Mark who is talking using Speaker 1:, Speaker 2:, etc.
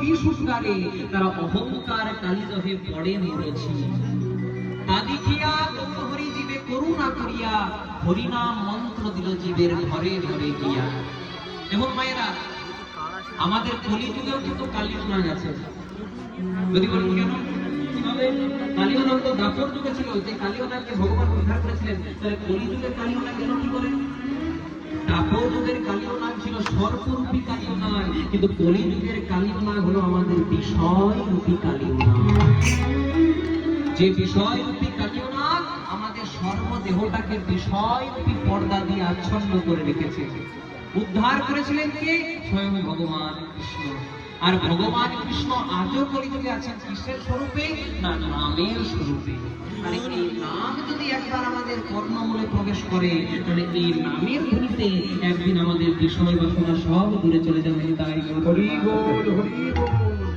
Speaker 1: বিশুকারে তারা অহংকার কালিত হয়ে পড়ে মরেছি। আদিখিয়া হরি জীবে করুণা করিয়া হরিনাম মন্ত্র দিল জীবের ঘরে ঘরে গিয়া। এবং মায়েরা, আমাদের কলিযুগেও কিন্তু কালিগুণান আছে। যদি বলেন কেন? কালিগুণান তো দাপর যুগে ছিল, যে কালিগুণানকে ভগবান উদ্ধার করেছিলেন, তাহলে কলিযুগের কালিগুণান কেন কি বলেন দাপর যুগের সর্বরূপী কালিগুণান কিন্তু কলিযুগের কালিগুণান হলো আমাদের বিষয় রূপী কালিগুণান যে বিষয় রূপী কালিয়নাথ আমাদের সর্বদেহটাকে বিষয় রূপী পর্দা দিয়ে আচ্ছন্ন করে রেখেছে। উদ্ধার করেছিলেন কে? স্বয়ং ভগবান কৃষ্ণ। আর ভগবান কৃষ্ণ আজও কলিযুগে আছেন কিসের স্বরূপে? না নামের স্বরূপে। আর এই নাম আমাদের কর্ণমূলে প্রবেশ করে, তাহলে এই নামের ধ্বনিতে একদিন আমাদের বিষয় বাসনা সব দূরে চলে যাবে, তাই
Speaker 2: হরি বল হরি বল